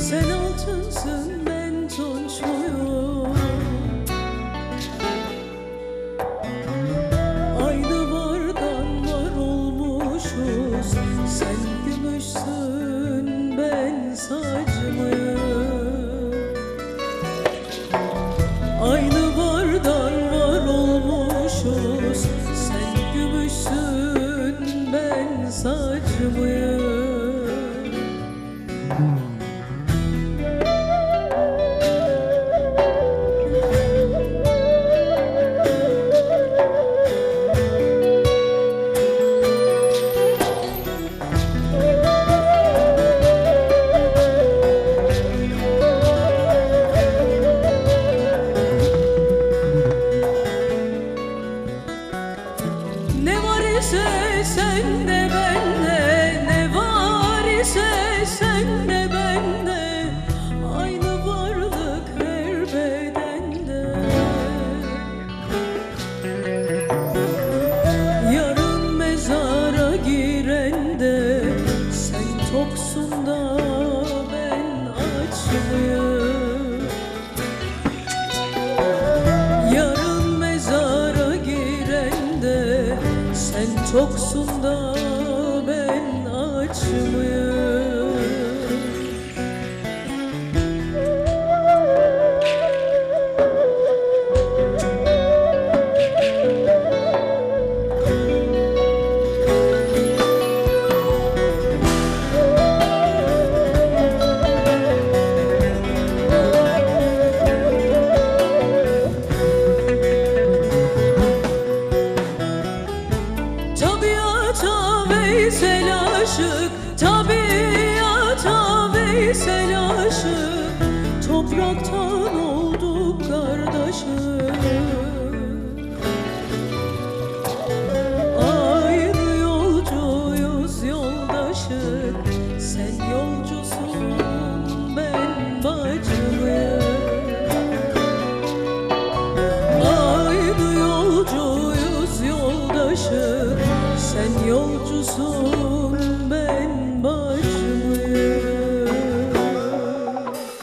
Sen altınsın ben tunç Aynı vardan var olmuşuz. Sen gümüşsün ben sacmıyım Aynı vardan var olmuşuz. İse sende bende Ne var ise sende bende. Aynı varlık her bedende. Yarın mezara girende Sen toksun da toksun da ben aç Tabiata Veysel aşık Tabiata Veysel aşık 주소